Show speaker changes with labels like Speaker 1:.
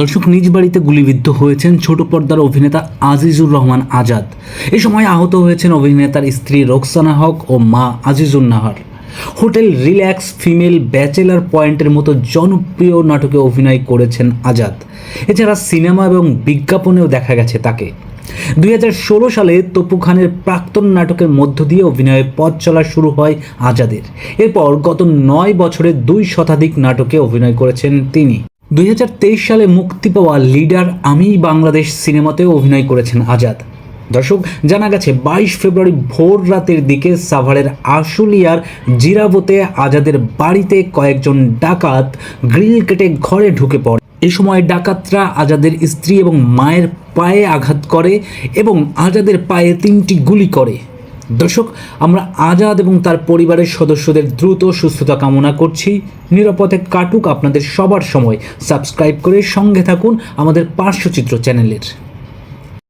Speaker 1: দর্শক নিজ বাড়িতে গুলিবিদ্ধ হয়েছেন ছোট পর্দার অভিনেতা আজিজুর রহমান আজাদ। এ সময় আহত হয়েছেন অভিনেতার স্ত্রী রোকসানা হক ও মা Azizur Nahar. Hotel relax female bachelor পয়েন্টের মতো জনপ্রিয় নাটকে অভিনয় করেছেন আজাদ। এছাড়া সিনেমা এবং বিজ্ঞাপনেও দেখা গেছে তাকে। দুই হাজার ষোলো সালে তপু খানের প্রাক্তন নাটকের মধ্য দিয়ে অভিনয়ে পথ চলা শুরু হয় আজাদের। এরপর গত নয় বছরে দুই শতাধিক নাটকে অভিনয় করেছেন তিনি। দুই হাজার তেইশ সালে মুক্তি পাওয়া লিডার আমি বাংলাদেশ সিনেমাতেও অভিনয় করেছেন আজাদ। দর্শক, জানা গেছে বাইশ ফেব্রুয়ারি ভোর রাতের দিকে সাভারের আশুলিয়ার জিরাবতে আজাদের বাড়িতে কয়েকজন ডাকাত গ্রিল কেটে ঘরে ঢুকে পড়ে। এ সময় ডাকাতরা আজাদের স্ত্রী এবং মায়ের পায়ে আঘাত করে এবং আজাদের পায়ে তিনটি গুলি করে। দর্শক, আমরা আজাদ এবং তার পরিবারের সদস্যদের দ্রুত সুস্থতা কামনা করছি। নিরাপদে কাটুক আপনাদের সবার সময়। সাবস্ক্রাইব করে সঙ্গে থাকুন আমাদের পার্শ্বচিত্র চ্যানেলের।